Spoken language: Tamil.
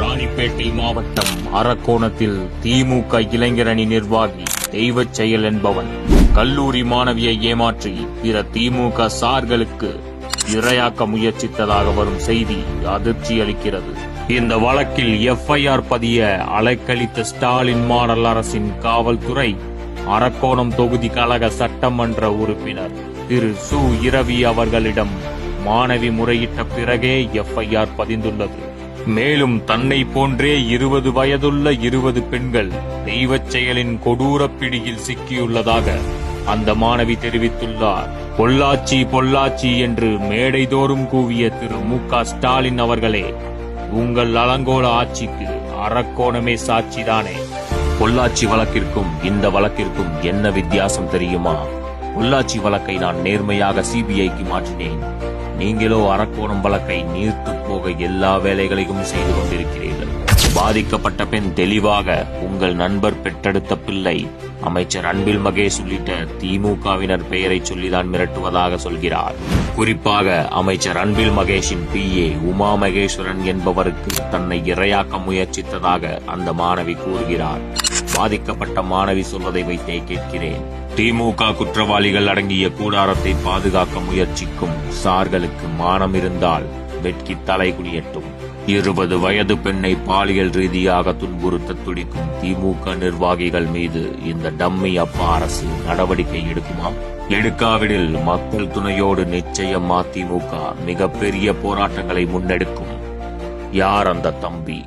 ராணிப்பேட்டை மாவட்டம் அரக்கோணத்தில் திமுக இளைஞரணி நிர்வாகி தெய்வச் செயல் என்பவன் கல்லூரி மாணவியை ஏமாற்றி பிற திமுக சார்களுக்கு இரையாக்க முயற்சித்ததாக வரும் செய்தி அதிர்ச்சி அளிக்கிறது. இந்த வழக்கில் எஃப்ஐஆர் பதிய அலைக்கழித்த ஸ்டாலின் மாடல் அரசின் காவல்துறை அரக்கோணம் தொகுதி கழக சட்டமன்ற உறுப்பினர் திரு சு. இரவி அவர்களிடம் மாணவி முறையிட்ட பிறகே எஃப்ஐஆர் பதிந்துள்ளது. மேலும் தன்னை போன்றே இருபது வயதுள்ள இருபது பெண்கள் தெய்வச் செயலின் கொடூர பிடியில் சிக்கியுள்ளதாக அந்த மாணவி தெரிவித்துள்ளார். பொள்ளாச்சி பொள்ளாச்சி என்று மேடைதோறும் கூவிய திரு மு க ஸ்டாலின் அவர்களே உங்கள் அலங்கோல ஆட்சிக்கு அரக்கோணமே சாட்சிதானே. பொள்ளாச்சி வழக்கிற்கும் இந்த வழக்கிற்கும் என்ன வித்தியாசம் தெரியுமா? பொள்ளாச்சி வழக்கை நான் நேர்மையாக சிபிஐக்கு மாற்றினேன். நீங்களோ அரக்கோணம் வழக்கை நீர்த்து போக எல்லா வேலைகளையும் செய்து கொண்டிருக்கிறீர்கள். பாதிக்கப்பட்ட பெண் தெளிவாக உங்கள் நண்பர் பெற்றெடுத்த பிள்ளை அமைச்சர் அன்பில் மகேஷ் உள்ளிட்ட திமுகவினர் பெயரை சொல்லிதான் மிரட்டுவதாக சொல்கிறார். குறிப்பாக அமைச்சர் அன்பில் மகேஷின் பிஏ உமா மகேஸ்வரன் என்பவருக்கு தன்னை இரையாக்க முயற்சித்ததாக அந்த மாணவி கூறுகிறார். பாதிக்கப்பட்ட மாணவி சொல்வதை வைத்தே கேட்கிறேன். திமுக குற்றவாளிகள் அடங்கிய கூடாரத்தை பாதுகாக்க முயற்சிக்கும் சார்களுக்கு மானம் இருந்தால் வெட்கி தலை குனியட்டும். இருபது வயது பெண்ணை பாலியல் ரீதியாக துன்புறுத்த துடிக்கும் திமுக நிர்வாகிகள் மீது இந்த டம்மி அப்பா அரசு நடவடிக்கை எடுக்குமா? எடுக்காவிடில் மக்கள் துணையோடு நிச்சயம் அதிமுக மிகப்பெரிய போராட்டங்களை முன்னெடுக்கும். யார் அந்த தம்பி?